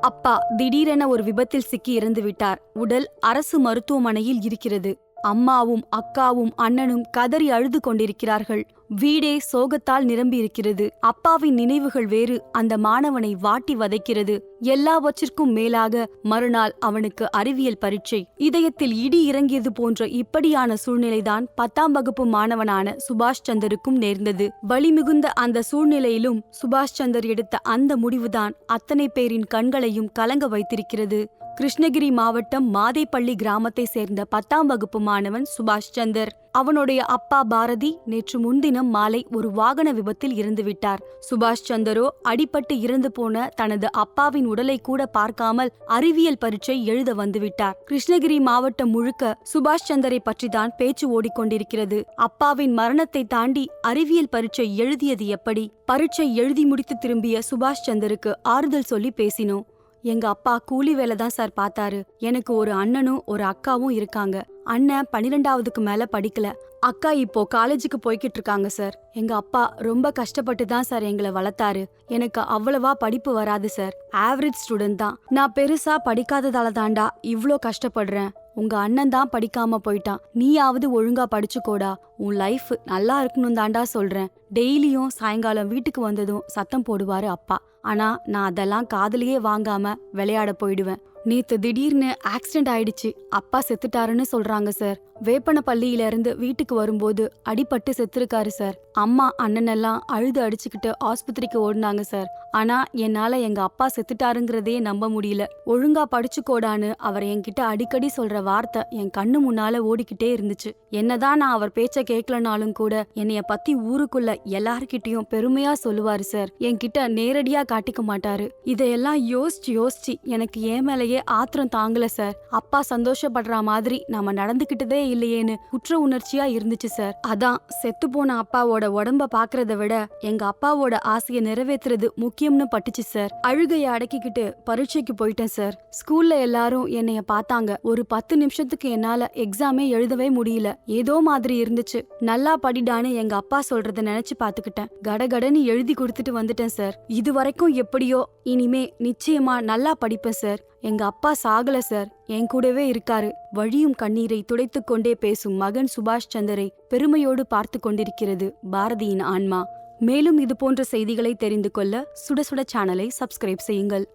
அப்பா திடீரென ஒரு விபத்தில் சிக்கி இறந்து விட்டார் உடல் அரசு மருத்துவமனையில் இருக்கிறது. அம்மாவும் அக்காவும் அண்ணனும் கதறி அழுது கொண்டிருக்கிறார்கள். வீடே சோகத்தால் நிரம்பியிருக்கிறது. அப்பாவின் நினைவுகள் வேறு அந்த மாணவனை வாட்டி வதைக்கிறது. எல்லாவற்றிற்கும் மேலாக மறுநாள் அவனுக்கு அறிவியல் பரீட்சை. இதயத்தில் இடி இறங்கியது போன்ற இப்படியான சூழ்நிலைதான் பத்தாம் வகுப்பு மாணவனான சுபாஷ் சந்தருக்கும் நேர்ந்தது. வலி மிகுந்த அந்த சூழ்நிலையிலும் சுபாஷ் சந்தர் எடுத்த அந்த முடிவுதான் அத்தனை பேரின் கண்களையும் கலங்க வைத்திருக்கிறது. கிருஷ்ணகிரி மாவட்டம் மாதேப்பள்ளி கிராமத்தை சேர்ந்த பத்தாம் வகுப்பு மாணவன் சுபாஷ் சந்தர். அவனுடைய அப்பா பாரதி நேற்று முன்தினம் மாலை ஒரு வாகன விபத்தில் இறந்துவிட்டார் சுபாஷ் சந்தரோ அடிபட்டு இறந்து போன தனது அப்பாவின் உடலை கூட பார்க்காமல் அறிவியல் பரீட்சை எழுத வந்துவிட்டார் கிருஷ்ணகிரி மாவட்டம் முழுக்க சுபாஷ் சந்தரை பற்றிதான் பேச்சு ஓடிக்கொண்டிருக்கிறது. அப்பாவின் மரணத்தை தாண்டி அறிவியல் பரீட்சை எழுதியது எப்படி? பரீட்சை எழுதி முடித்து திரும்பிய சுபாஷ் சந்தருக்கு ஆறுதல் சொல்லி பேசினோம். எங்க அப்பா கூலி வேலை தான் சார் பார்த்தாரு. எனக்கு ஒரு அண்ணனும் ஒரு அக்காவும் இருக்காங்க. அண்ணன் பன்னிரெண்டாவதுக்கு மேல படிக்கல. அக்கா இப்போ காலேஜுக்கு போய்கிட்டு இருக்காங்க சார். எங்க அப்பா ரொம்ப கஷ்டப்பட்டு தான் சார் எங்களை வளர்த்தாரு. எனக்கு அவ்வளவா படிப்பு வராது சார். ஆவரேஜ் ஸ்டூடெண்ட் தான். நான் பெருசா படிக்காததால தாண்டா இவ்ளோ கஷ்டப்படுறேன். உங்க அண்ணன் தான் படிக்காம போயிட்டான். நீயாவது ஒழுங்கா படிச்சுக்கோடா. உன் லைஃப் நல்லா இருக்கணும் தாண்டா சொல்றேன். டெய்லியும் சாயங்காலம் வீட்டுக்கு வந்ததும் சத்தம் போடுவாரு அப்பா. ஆனா நான் அதெல்லாம் காதுலயே வாங்காம விளையாட போயிடுவேன். நேத்து திடீர்னு ஆக்சிடென்ட் ஆயிடுச்சு. அப்பா செத்துட்டாருன்னு சொல்றாங்க சார் வேப்பனப்பள்ளியில இருந்து வீட்டுக்கு வரும்போது அடிபட்டு செத்துருக்காரு சார் அம்மா அண்ணனெல்லாம் அழுது அடிச்சுக்கிட்டு ஆஸ்பத்திரிக்கு ஓடினாங்க சார் ஆனா என்னால எங்க அப்பா செத்துட்டாருங்கிறதே நம்ப முடியல. ஒழுங்கா படிச்சுக்கோடான்னு அவர் என்கிட்ட அடிக்கடி சொல்ற வார்த்தை என் கண்ணு முன்னால ஓடிக்கிட்டே இருந்துச்சு. என்னதான் நான் அவர் பேச்ச கேட்கலனாலும் கூட என்னைய பத்தி ஊருக்குள்ள எல்லார்கிட்டயும் பெருமையா சொல்லுவாரு சார் என்கிட்ட நேரடியா காட்டிக்க மாட்டாரு. இதையெல்லாம் யோசிச்சு யோசிச்சு எனக்கு ஏன் மேலேயே ஆத்திரம் தாங்கல சார் அப்பா சந்தோஷப்படுற மாதிரி நாம நடந்துகிட்டதே இல்லையேன்னு குற்ற உணர்ச்சியா இருந்துச்சு சார் அதான் செத்து போன அப்பாவோட உடம்ப பாக்குறத விட எங்க அப்பாவோட ஆசையை நிறைவேத்துறது முக்கியம்னு பட்டுச்சு சார் அழுகைய அடக்கிக்கிட்டு பரீட்சைக்கு போயிட்டேன் சார் ஸ்கூல்ல எல்லாரும் என்னைய பார்த்தாங்க. ஒரு பத்து நிமிஷத்துக்கு என்னால எக்ஸாமே எழுதவே முடியல. ஏதோ மாதிரி இருந்துச்சு. நல்லா படிடான்னு எங்க அப்பா சொல்றத நினைச்சு பாத்துக்கிட்டேன். கடகடன்னு எழுதி கொடுத்துட்டு வந்துட்டேன் சார் இது வரைக்கும் எப்படியோ இனிமே நிச்சயமா நல்லா படிப்பேன் சார் எங்க அப்பா சாகல சார். என் கூடவே இருக்காரு. வழியும் கண்ணீரை துடைத்துக் கொண்டே பேசும் மகன் சுபாஷ் சந்தரை பெருமையோடு பார்த்து கொண்டிருக்கிறது பாரதியின் ஆன்மா. மேலும் இது போன்ற செய்திகளை தெரிந்து கொள்ள சுட சுட சேனலை சப்ஸ்கிரைப் செய்யுங்கள்.